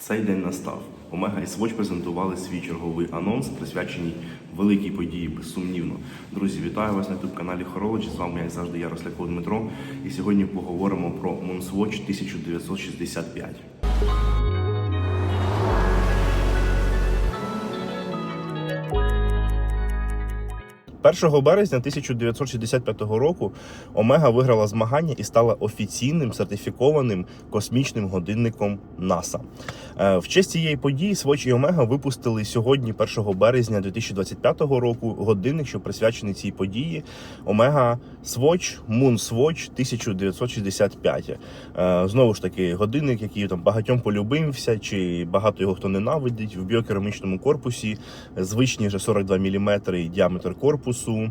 Цей день настав. Омега і Swatch презентували свій черговий анонс, присвячений великій події, безсумнівно. Друзі, вітаю вас на youtube каналі Horology. З вами, як завжди, я Дмитро. І сьогодні поговоримо про Moonswatch 1965. 1 березня 1965 року Омега виграла змагання і стала офіційним сертифікованим космічним годинником НАСА. Е, В честь цієї події Swatch і Омега випустили сьогодні, 1 березня 2025 року, годинник, що присвячений цій події. Омега Swatch Moon Swatch 1965. Е, Знову ж таки, годинник, який там багатьом полюбився, чи багато його хто ненавидить в біокерамічному корпусі. Звичні вже 42 мм діаметр корпусу.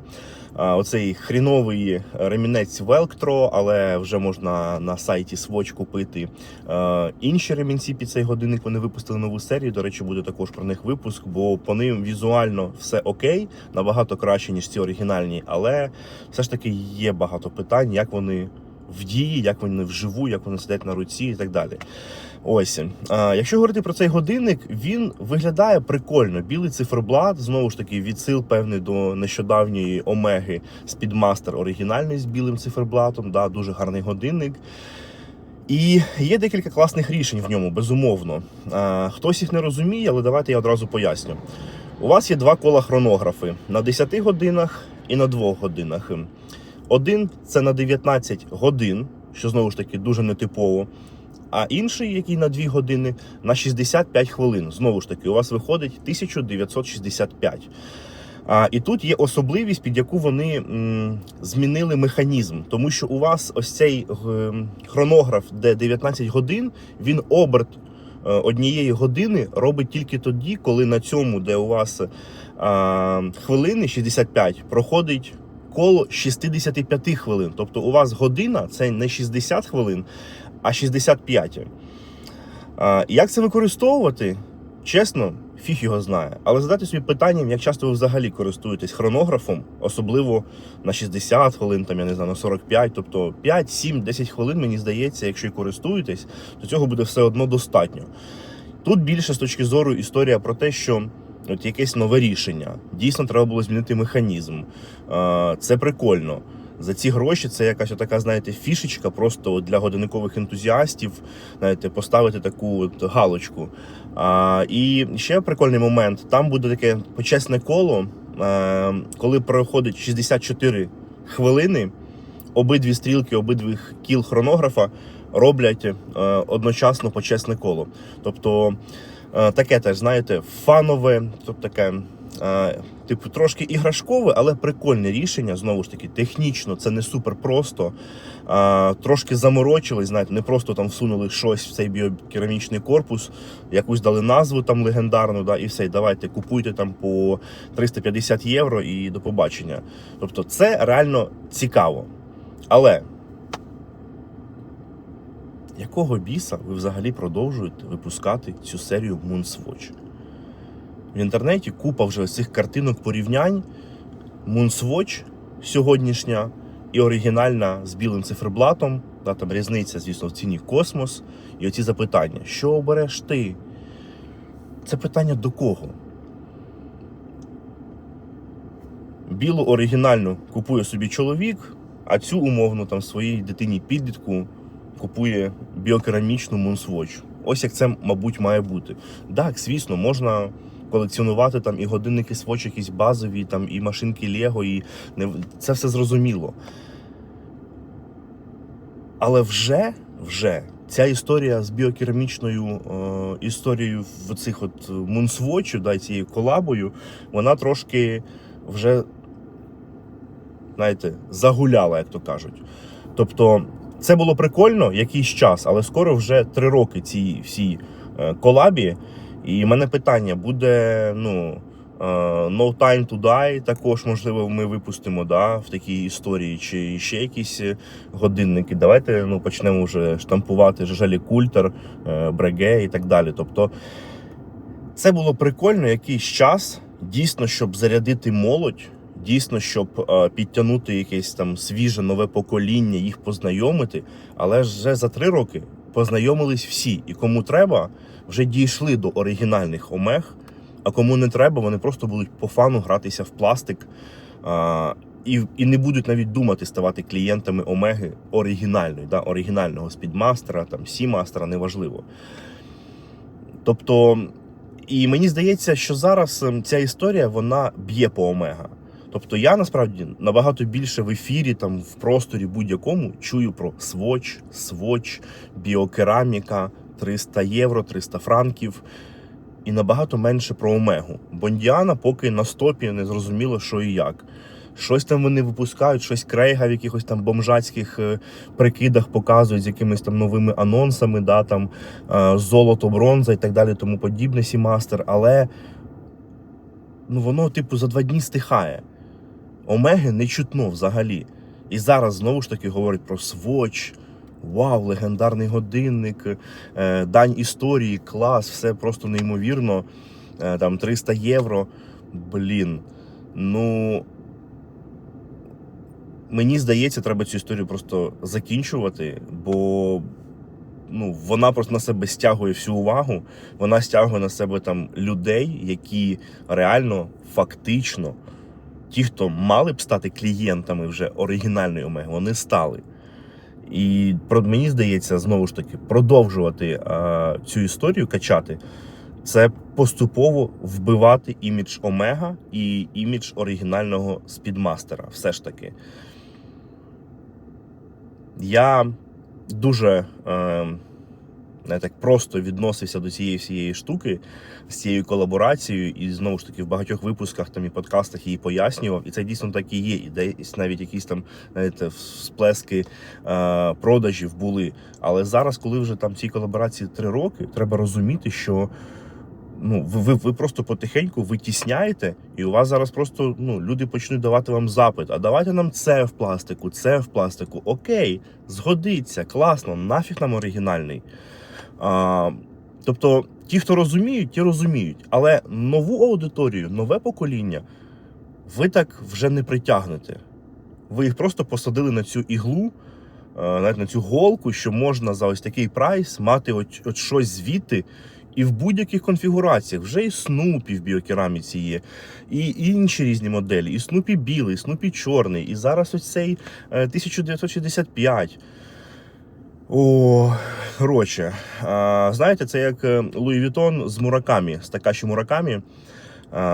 Оцей хріновий ремінець Velcro, але вже можна на сайті Swatch купити е, інші ремінці під цей годинник. Вони випустили нову серію. До речі, буде також про них випуск, бо по ним візуально все окей, набагато краще ніж ці оригінальні, але все ж таки є багато питань, як вони в дії, як вони вживу, як вони сидять на руці і так далі. Ось, а, якщо говорити про цей годинник, він виглядає прикольно. Білий циферблат, знову ж таки, відсил певний до нещодавньої Омеги Speedmaster оригінальний з білим циферблатом. Да, дуже гарний годинник. І є декілька класних рішень в ньому, безумовно. Хтось їх не розуміє, але давайте я одразу поясню. У вас є два кола хронографи на 10 годинах і на 2 годинах. Один це на 19 годин, що знову ж таки дуже нетипово. А інший, який на 2 години, на 65 хвилин. Знову ж таки, у вас виходить 1965. А, і тут є особливість, під яку вони змінили механізм, тому що у вас ось цей е, хронограф, де 19 годин, він оберт е, однієї години робить тільки тоді, коли на цьому, де у вас а, хвилини 65, проходить коло 65 хвилин. Тобто у вас година це не 60 хвилин, а 65. А, як це використовувати? Чесно, фіг його знає. Але задайте собі питанням, як часто ви взагалі користуєтесь хронографом, особливо на 60 хвилин, там я не знаю, на 45, тобто 5, 7, 10 хвилин, мені здається, якщо і користуєтесь, то цього буде все одно достатньо. Тут більше з точки зору історія про те, що от якесь нове рішення. Дійсно, треба було змінити механізм. Це прикольно. За ці гроші це якась така, знаєте, фішечка просто для годинникових ентузіастів, знаєте, поставити таку от галочку. А, і ще прикольний момент: там буде таке почесне коло, а, коли проходить 64 хвилини, обидві стрілки, обидвих кіл хронографа роблять е, одночасно почесне коло. Тобто е, таке теж, знаєте, фанове, тобто таке. Типу, трошки іграшкове, але прикольне рішення. Знову ж таки, технічно це не супер просто. А, трошки заморочились, знаєте, не просто там всунули щось в цей біокерамічний корпус, якусь дали назву там легендарну, да, і все, давайте купуйте там по 350 євро і до побачення. Тобто, це реально цікаво. Але якого біса ви взагалі продовжуєте випускати цю серію Moonswatch? В інтернеті купа вже цих картинок порівнянь. Moonswatch сьогоднішня і оригінальна з білим циферблатом. Да, там різниця, звісно, в ціні космос. І оці запитання: що обереш ти? Це питання до кого? Білу оригінальну купує собі чоловік, а цю умовно там своїй дитині підлітку купує біокерамічну Moonswatch. Ось як це, мабуть, має бути. Так, звісно, можна колекціонувати там і годинники Swatch якісь базові, там і машинки Лего, і це все зрозуміло. Але вже, вже ця історія з біокерамічною е, історією в цих от Moonswatch, да, цією колабою, вона трошки вже, знаєте, загуляла, як то кажуть. Тобто, це було прикольно якийсь час, але скоро вже три роки цій всій е, колабі. І мене питання буде: ну. е, No Time to Die також, можливо, ми випустимо да, в такій історії, чи ще якісь е, годинники. Давайте ну, почнемо вже штампувати Жалі Культер, е, Бреге і так далі. Тобто, це було прикольно якийсь час, дійсно, щоб зарядити молодь, дійсно, щоб підтягнути якесь там свіже нове покоління, їх познайомити. Але вже за три роки познайомились всі. І кому треба, вже дійшли до оригінальних омег, а кому не треба, вони просто будуть по фану гратися в пластик. А, і, і не будуть навіть думати ставати клієнтами омеги оригінальної, да, оригінального спідмастера, там сімастера, неважливо. Тобто, і мені здається, що зараз ем, ця історія вона б'є по омега. Тобто я насправді набагато більше в ефірі, там в просторі будь-якому чую про своч, своч, біокераміка, 300 євро, 300 франків. І набагато менше про омегу. Бондіана поки на стопі не зрозуміло, що і як. Щось там вони випускають, щось крейга в якихось там бомжацьких е, прикидах показують з якимись там новими анонсами, да, там е, золото, бронза і так далі, тому подібне сімастер. Але ну, воно, типу, за два дні стихає. Омеги не чутно взагалі. І зараз знову ж таки говорять про своч. Вау, легендарний годинник, е, дань історії, клас, все просто неймовірно. Е, Там 300 євро. Блін. Ну. Мені здається, треба цю історію просто закінчувати, бо ну, вона просто на себе стягує всю увагу. Вона стягує на себе там людей, які реально, фактично, ті, хто мали б стати клієнтами вже оригінальної омеги, вони стали. І мені здається, знову ж таки, продовжувати а, цю історію качати, це поступово вбивати імідж Омега і імідж оригінального спідмастера. Все ж таки. Я дуже е, не так просто відносився до цієї всієї штуки з цією колаборацією, і знову ж таки в багатьох випусках там і подкастах її пояснював. І це дійсно так і є. І десь навіть якісь там знаєте, всплески е, продажів були. Але зараз, коли вже там цій колаборації три роки, треба розуміти, що ну, ви, ви, ви просто потихеньку витісняєте, і у вас зараз просто ну, люди почнуть давати вам запит. А давайте нам це в пластику, це в пластику. Окей, згодиться, класно, нафіг нам оригінальний. А, тобто, ті, хто розуміють, ті розуміють. Але нову аудиторію, нове покоління, ви так вже не притягнете. Ви їх просто посадили на цю іглу, е, навіть на цю голку, що можна за ось такий прайс мати от, от щось звідти. І в будь-яких конфігураціях вже і Снупі в біокераміці є, і інші різні моделі, і Снупі білий, і Снупі чорний, і зараз ось цей е, 1965. О, коротше, знаєте, це як е, Луї Вітон з Муракамі, з Такаші Муракамі.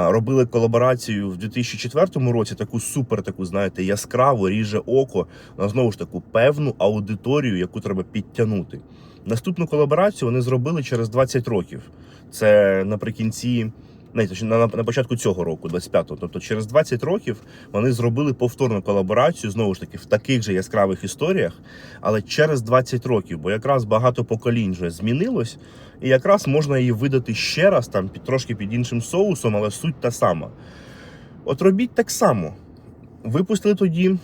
Робили колаборацію в 2004 році, таку супер, таку, знаєте, яскраву, ріже око, на знову ж таку певну аудиторію, яку треба підтягнути. Наступну колаборацію вони зробили через 20 років. Це наприкінці, не, точніше, на, на початку цього року, 25-го. Тобто через 20 років вони зробили повторну колаборацію, знову ж таки, в таких же яскравих історіях, але через 20 років, бо якраз багато поколінь вже змінилось, і якраз можна її видати ще раз, там під трошки під іншим соусом, але суть та сама. От робіть так само. Випустили тоді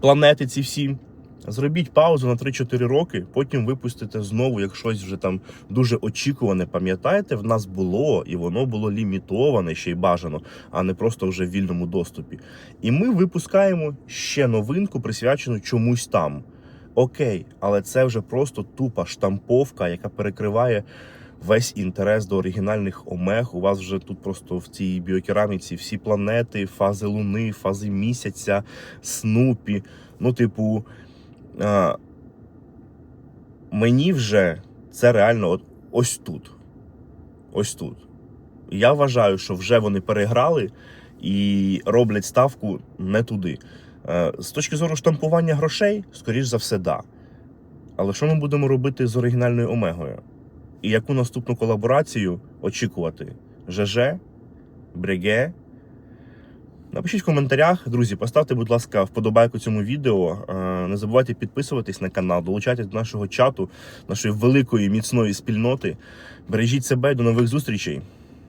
планети ці всі. Зробіть паузу на 3-4 роки, потім випустите знову, як щось вже там дуже очікуване. Пам'ятаєте, в нас було, і воно було лімітоване ще й бажано, а не просто вже в вільному доступі. І ми випускаємо ще новинку, присвячену чомусь там. Окей, але це вже просто тупа штамповка, яка перекриває весь інтерес до оригінальних омег. У вас вже тут просто в цій біокераміці всі планети, фази луни, фази місяця, снупі. Ну, типу. Мені вже це реально от, ось тут. Ось тут. Я вважаю, що вже вони переграли і роблять ставку не туди. Е, З точки зору штампування грошей, скоріш за все, да. Але що ми будемо робити з оригінальною омегою? І яку наступну колаборацію очікувати? ЖЖ? Бреге? Напишіть в коментарях, друзі, поставте, будь ласка, вподобайку цьому відео. Е, Не забувайте підписуватись на канал, долучайтесь до нашого чату, нашої великої міцної спільноти. Бережіть себе, до нових зустрічей.